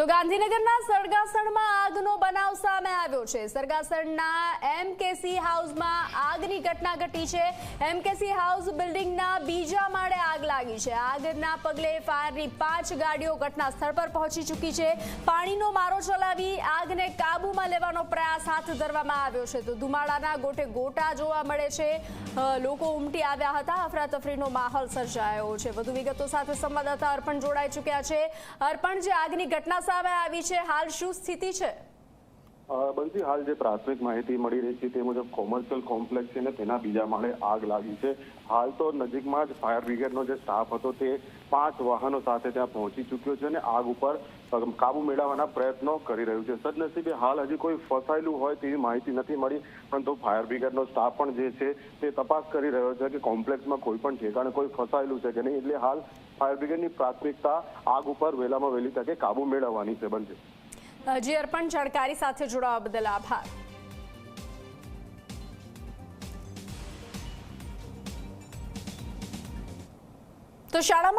તો ગાંધીનગરના સળગાસણમાં આગનો બનાવ સામે આવ્યો છે. સળગાસણના એમકેસી હાઉસમાં આગની ઘટના ઘટી છે. એમકેસી હાઉસ બિલ્ડિંગના બીજા માળે આગ લાગી છે. આગના પગલે ફાયરની પાંચ ગાડીઓ ઘટના સ્થળ પર પહોંચી ચૂકી છે. પાણીનો મારો ચલાવી આગને કાબૂમાં લેવાનો પ્રયાસ હાથ ધરવામાં આવ્યો છે. તો ધુમાડાના ગોટે ગોટા જોવા મળે છે. લોકો ઉમટી આવ્યા હતા. અફરાતફરીનો માહોલ સર્જાયો છે. વધુ વિગતો સાથે સંવાદદાતા અર્પણ જોડાઈ ચૂક્યા છે. અર્પણ, જે આગની ઘટના સામે આવી છે. હાલ શું સ્થિતિ છે? બંસી હાલ જે પ્રાથમિક માહિતી મળી રહી છે તે મુજબ કોમર્શિયલ કોમ્પ્લેક્સ છે ને તેના બીજા માળે આગ લાગી છે. હાલ તો નજીકમાં જ ફાયર બ્રિગેડનો જે સ્ટાફ હતો તે પાંચ વાહનો સાથે ત્યાં પહોંચી ચૂક્યો છે અને આગ ઉપર કાબુ મેળવવાના પ્રયત્નો કરી રહ્યું છે. સદનસીબે હાલ હજી કોઈ ફસાયેલું હોય તેવી માહિતી નથી મળી, પરંતુ ફાયર બ્રિગેડનો સ્ટાફ પણ જે છે તે તપાસ કરી રહ્યો છે કે કોમ્પ્લેક્સમાં કોઈ પણ ઠેકાણે કોઈ ફસાયેલું છે કે નહીં. એટલે હાલ ફાયર બ્રિગેડની પ્રાથમિકતા આગ ઉપર વહેલામાં વહેલી તકે કાબુ મેળવવાની છે બનશે જી અર્પણ જાણકારી સાથે જોડાવા બદલ આભાર. તો શાળામાં